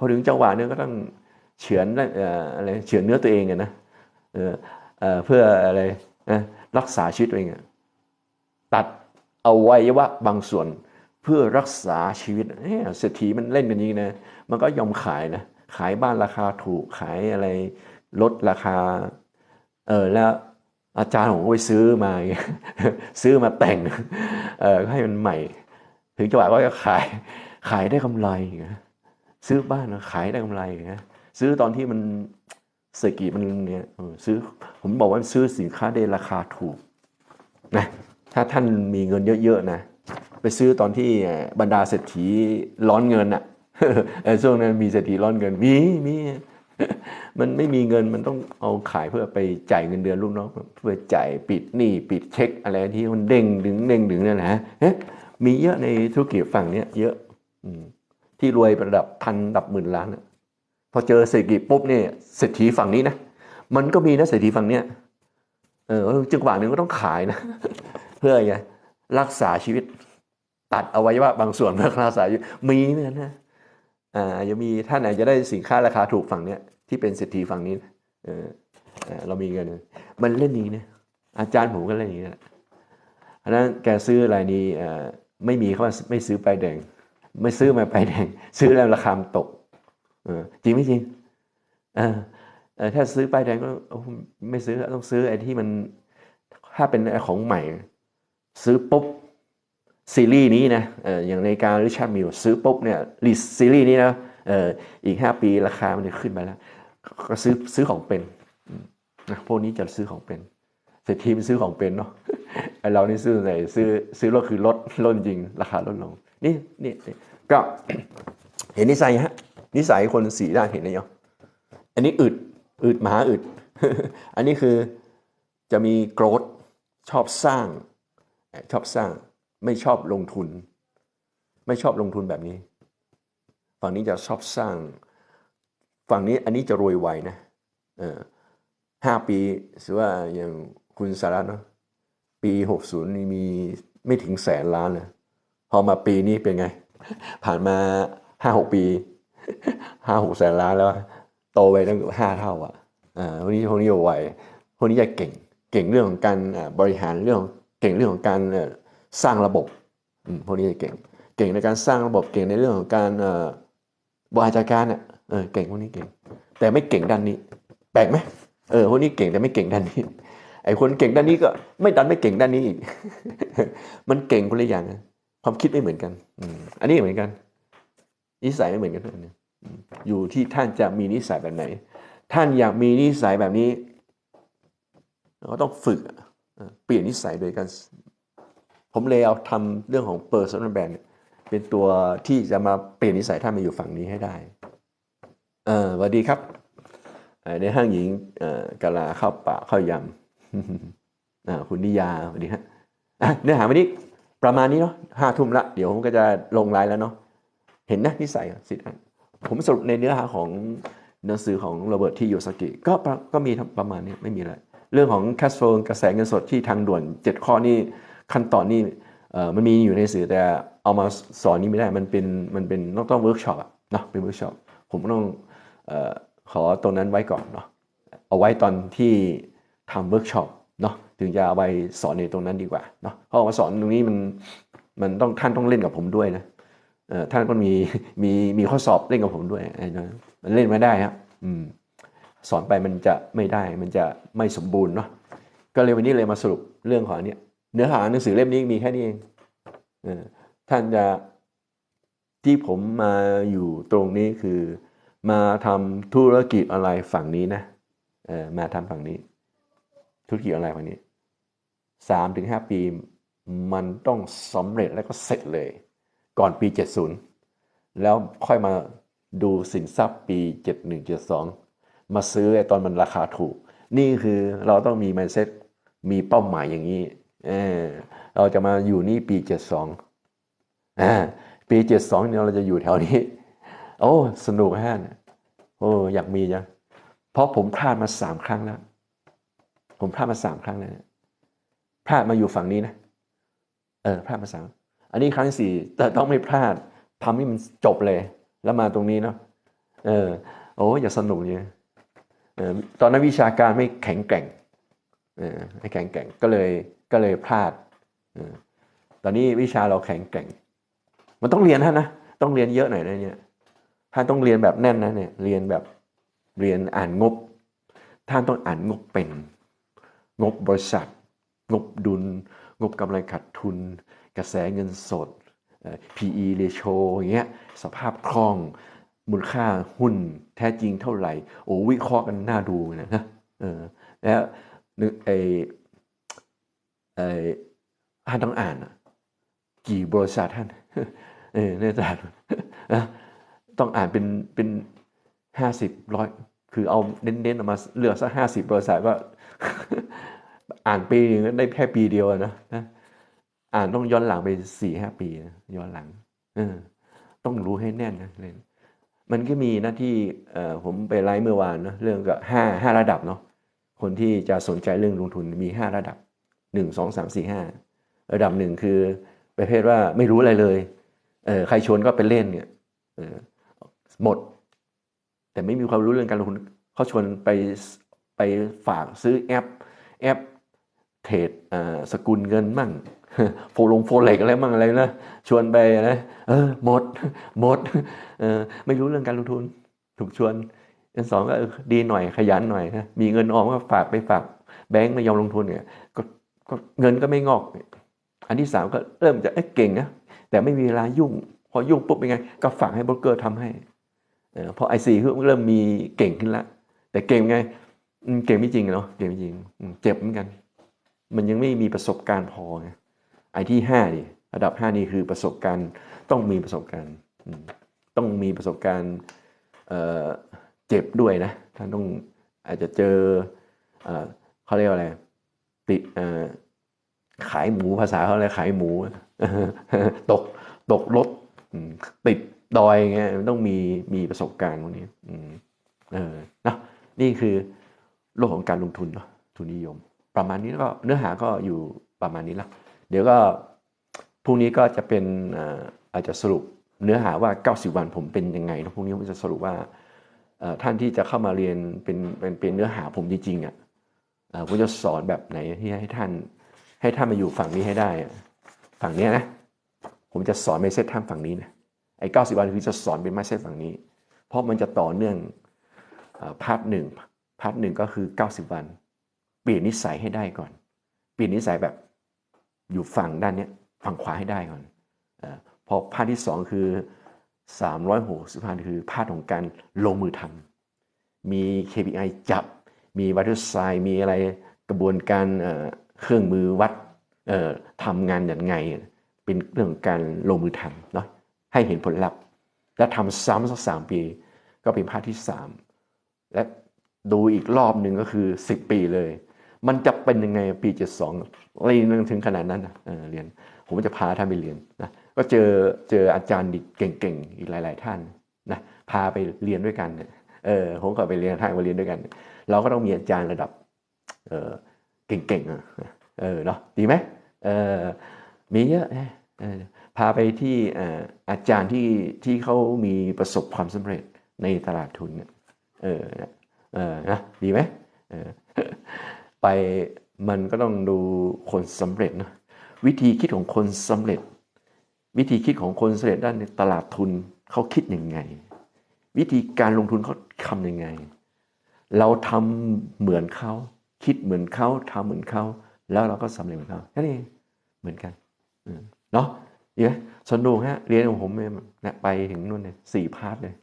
พอถึงจังหวะนึงก็ต้องเฉือนเอ่ออะไรเฉือนเนื้อตัวเองนะเออเพื่ออะไรรักษาชีวิตตัวเองตัดอวัยวะบางส่วนเพื่อรักษาชีวิตเอ๊ะเศรษฐีมันเล่นกันอย่างนี้นะ มันก็ยอมขายนะ ขายบ้านราคาถูกขายอะไรลดราคา เออแล้วอาจารย์ผมก็ไปซื้อมา ซื้อมาแต่ง เออให้มันใหม่ ถึงจังหวะก็จะขาย ขายได้กำไรอย่างเงี้ย ซื้อบ้านนะขายได้กำไรอย่างเงี้ยซื้อตอนที่มันเศรษฐกิจมันเนี่ยซื้อผมบอกว่าซื้อสินค้าได้ราคาถูกนะถ้าท่านมีเงินเยอะๆนะไปซื้อตอนที่บรรดาเศรษฐีร้อนเงินอะเออช่วงนั้นมีเศรษฐีร้อนเงินมีมีมันไม่มีเงินมันต้องเอาขายเพื่อไปจ่ายเงินเดือนลูกน้องเพื่อจ่ายปิดหนี้ปิดเช็คอะไรที่มันเด้งดึงเด้งดึงนั่นแหละเอ๊ะมีเยอะในธุรกิจฝั่งเนี้ยเยอะ อืม ที่รวยระดับพันระดับหมื่นล้านพอเจอเศรษฐกิจปุ๊บเนี่ยเศรษฐีฝั่งนี้นะมันก็มีนะเศรษฐีฝั่งเนี้ยเออจังหวะหนึ่งก็ต้องขายนะ เพื่อไงรักษาชีวิต ตัดอวัยวะบางส่วนเพื่อรักษาชีวิตมีเหมือนนนะอ่าจะมีท่านอาจจะได้สินค้าราคาถูกฝั่งเนี้ยที่เป็นเศรษฐีฝั่งนี้นะเออเรามีเงินมันเล่นนี้นะอาจารย์ผมก็เล่นอย่างนี้แหละอันนั้นแกซื้ออะไรนี้เออไม่มีเขาไม่ซื้อไปายแดง ไม่ซื้อมาไปแดง ซื้อแล้วราคาตกจริงไม่จริงถ้าซื้อไปายแดงก็ไม่ซื้อต้องซื้อไอ้ที่มันถ้าเป็นของใหม่ ซื้อปุ๊บซีรีส์นี้นะออย่างในการริชาร์ดมิลซื้อปุ๊บเนี่ยลิสซีรีส์นี้นะอ,อีก 5 ปีราคามันจะขึ้นไปแล้ว ก็ซื้อซื้อของเป็นนะพวกนี้จะซื้อของเป็นเศรษฐีมันซื้อของเป็นเนาะไอเรานี่ซื้อไหนซื้อซื้อรถคือลดลดจริง ราคาลดลง นี่นี่ก็เห็นนิสัยฮะนิสัยคนสีด้านเห็นไหมยังอันนี้อึดอึดหมาอึด อันนี้คือจะมีโกรธชอบสร้าง ชอบสร้างไม่ชอบลงทุน ไม่ชอบลงทุนแบบนี้ ฝั่งนี้จะชอบสร้าง ฝั่งนี้อันนี้จะรวยไวนะเออห้าปีสมมุติว่าอย่างคุณสารัตน์เนาะปีหกศูนย์มีไม่ถึงแสนล้านเลย พอมาปีนี้เป็นไง ผ่านมาห้าหกปีห้าหกแสนล้านแล้ว โตไปตั้งห้าเท่า อะอ่าพวกนี้พวกนี้จะไวพวกนี้จะเก่งเก่งเรื่องของการบริหารเรื่องเก่งเรื่องของการสร้างระบบอืมพวกนี้จะเก่ง เก่งในการสร้างระบบเก่งในเรื่องของการบริหารจัดการอะเออเก่งพวกนี้เก่ง แต่ไม่เก่งด้านนี้ แปลกไหมเออพวกนี้เก่งแต่ไม่เก่งด้านนี้ไอ้คนเก่งด้านนี้ก็ไม่ดันไม่เก่งด้านนี้อีก มันเก่งคนละอย่างนะ ความคิดไม่เหมือนกันอันนี้เหมือนกัน นิสัยไม่เหมือนกันนะอืมอยู่ที่ท่านจะมีนิสัยแบบไหน ท่านอยากมีนิสัยแบบนี้เราต้องฝึกเปลี่ยนนิสัยโดยการผมเลยเอาทำเรื่องของ personal brand เป็นตัวที่จะมาเปลี่ยนนิสัยท่านมาอยู่ฝั่งนี้ให้ได้เออสวัสดีครับในห้างหญิงกะลาข้าวป่าข้าวยำคุณนิยาสวัสดีฮะเนื้อหาวันนี้ ประมาณนี้เนาะห้าทุ่มละ เดี๋ยวผมก็จะลงไลน์แล้วเนาะเห็นนะนิสัยสิทธิ์อะผมสรุปในเนื้อหาของหนังสือของโรเบิร์ตที่โยสกิก็ก็มีประมาณนี้ไม่มีอะไร เรื่องของ cash flow กระแสเงินสดที่ทางด่วน 7 ข้อนี่ขั้นตอนนี่มันมีอยู่ในสื่อแต่เอามาสอนนี่ไม่ได้มันเป็นมันเป็นต้องต้องเวิร์กช็อปอะเนาะเป็นเวิร์กช็อปผมต้องอขอตรงนั้นไว้ก่อนเนาะเอาไว้ตอนที่ทำเวิร์กช็อป เนาะถึงจะเอาไปสอนในตรงนั้นดีกว่าเนาะเพราะว่าสอนตรงนี้มันมันต้องท่านต้องเล่นกับผมด้วยนะเออท่านก็มีมีมีข้อสอบเล่นกับผมด้วยไอ้นะมันเล่นไม่ได้ฮะอืมสอนไปมันจะไม่ได้มันจะไม่สมบูรณ์เนาะก็เลยวันนี้เลยมาสรุปเรื่องของอันเนี้ยเนื้อหาหนังสือเล่มนี้มีแค่นี้เองเออท่านจะที่ผมมาอยู่ตรงนี้คือ มาทำธุรกิจออนไลน์ฝั่งนี้นะเออมาทำฝั่งนี้ ธุรกิจออนไลน์ฝั่งนี้สามถึงห้าปีมันต้องสำเร็จแล้วก็เสร็จเลย ก่อนปี 70 แล้วค่อยมาดูสินทรัพย์ปี 71 72 มาซื้อไอ้ตอนมันราคาถูก นี่คือเราต้องมี mindset มีเป้าหมายอย่างนี้เออเราจะมาอยู่นี่ปี 72อปี 72เนี่ยเราจะอยู่แถวนี้ โอ้ สนุกฮะโอ้อยากมีจังเพราะผมพลาดมาสามครั้งแล้ว ผมพลาดมาสามครั้งแล้วเนี่ยพลาดมาอยู่ฝั่งนี้นะ เออพลาดมาสามอันนี้ครั้งที่สี่แต่ต้องไม่พลาดทำให้มันจบเลย แล้วมาตรงนี้เนาะเออ โอ้อย่าสนุกเนี่ยเออตอนนั้นวิชาการไม่แข็งแกร่งเออไม่แข็งแกร่งก็เลยก็เลยพลาดเออตอนนี้วิชาเราแข็งแกร่ง มันต้องเรียนท่านนะต้องเรียนเยอะหน่อยนะเนี่ยท่านต้องเรียนแบบแน่นนะเนี่ยเรียนแบบเรียนอ่านงบท่านต้องอ่านงบเป็น งบบริษัท งบดุล งบกำไรขาดทุน กระแสเงินสด PE ratio อย่างเงี้ยสภาพคล่องมูลค่าหุ้นแท้จริงเท่าไหร่ โอ้วิเคราะห์กันน่าดูนะนะแล้วนึกไอไอท่านต้องอ่าน กี่บริษัทท่านเออเนี่ยอาจารย์นะต้องอ่านเป็นเป็นห้าสิบร้อยคือเอาเน้นๆออกมาเลือกสักห้าสิบบริษัทก็ อ่านปีนึงได้แค่ปีเดียวนะนะอ่านต้องย้อนหลังไปสี่ห้าปีนะย้อนหลังเออต้องรู้ให้แน่นนะเลยมันก็มีหน้าที่เอ่อผมไปไลฟ์เมื่อวานเนอะเรื่องกับห้าห้าระดับเนาะคนที่จะสนใจเรื่องลงทุนมีห้าระดับหนึ่งสองสามสี่ห้าระดับหนึ่งคือประเภทว่าไม่รู้อะไรเลยเออใครชวนก็ไปเล่นเนี่ยเออหมด แต่ไม่มีความรู้เรื่องการลงทุนเขาชวนไปไปฝากซื้อแอป แอป เทรดสกุลเงินมั่งโฟลงโฟเล็กอะไรมั่งอะไรนะชวนไปนะเออหมดหมดเออไม่รู้เรื่องการลงทุน ถูกชวนอันสองก็ดีหน่อยขยันหน่อยนะมีเงินออมก็ฝากไปฝากแบงก์ไม่ยอมลงทุนเนี่ยก็ก็เงินก็ไม่งอก อันที่สามก็เริ่มจะเอ๊ะเก่งนะแต่ไม่มีเวลายุ่ง พอยุ่งปุ๊บเป็นไง ก็ฝากให้โบรกเกอร์ทำให้เออพอไอซีเริ่มมีเก่งขึ้นล้วแต่เก่งไงเก่งไม่จริงเนาะเก่งไม่จริงเจ็บเหมือนกัน มันยังไม่มีประสบการณ์พอไงไอที่ห้านี่ระดับห้านี่คือประสบการณ์ต้องมีประสบการณ์ต้องมีประสบการณ์เเจ็บด้วยนะท่านต้องอาจจะเจอเอเขาเรียกว่าอะไรติดขายหมูภาษาเขาเรียกขายหมูตกตกรถติดดอยเงี้ยมันต้องมีมีประสบการณ์พวกนี้เออนะนี่คือโลกของการลงทุนเนาะทุนนิยม ประมาณนี้ก็เนื้อหาก็อยู่ประมาณนี้ละเดี๋ยวก็พรุ่งนี้ก็จะเป็นอาจจะสรุปเนื้อหาว่า 90 วันผมเป็นยังไงนะพรุ่งนี้ผมจะสรุปว่าท่านที่จะเข้ามาเรียนเป็นเป็นเป็นเนื้อหาผมจริงๆอะผมจะสอนแบบไหนที่ให้ท่าน ให้ท่านมาอยู่ฝั่งนี้ให้ได้ฝั่งนี้นะผมจะสอนไม่เซตท่านฝั่งนี้นะไอ้เก้าสิบวันคือจะสอนเป็นไม่เซตฝั่งนี้ เพราะมันจะต่อเนื่องพาร์ทหนึ่งพาร์ทหนึ่งก็คือ 90 วัน เปลี่ยนนิสัยให้ได้ก่อน เปลี่ยนนิสัยแบบอยู่ฝั่งด้านนี้ฝั่งขวาให้ได้ก่อนอพอพาร์ทที่สองคือ 360พันคือพาร์ทของการลงมือทำมี KPI จับ มีวัตถุไซมีอะไรกระบวนการเครื่องมือวัดทำงานอย่างไง เป็นเรื่องของการลงมือทำเนาะให้เห็นผลลัพธ์ และทำซ้ำสักสามปี ก็เป็นภาคที่สามและดูอีกรอบหนึ่งก็คือสิบปีเลย มันจะเป็นยังไงปีเจ็ดสองเรียนถึงขนาดนั้นนะเเรียน ผมจะพาท่านไปเรียนนะก็เจอเจออาจารย์เก่งๆอีกหลาย ๆ ท่านนะพาไปเรียนด้วยกันเออผมก็ไปเรียนท่านไปเรียนด้วยกัน เราก็ต้องมีอาจารย์ระดับเออเก่งๆอะเออเนาะดีไหมเออมีเยอะเออพาไปที่อาอาจารย์ที่ที่เขามีประสบความสำเร็จในตลาดทุนเออนะเออนะดีไหมเออ ไปมันก็ต้องดูคนสำเร็จนะวิธีคิดของคนสำเร็จ วิธีคิดของคนสำเร็จด้านในตลาดทุนเขาคิดยังไง วิธีการลงทุนเขาทำยังไง เราทำเหมือนเขาคิดเหมือนเขาทำเหมือนเขาแล้วเราก็สำเร็จเหมือนเขาแค่นี้เหมือนกันเนาะดีไหมสนุกฮะเรียนของผมเนี่ยไปถึงนู่นเนี่ยสี่พาร์ทเลย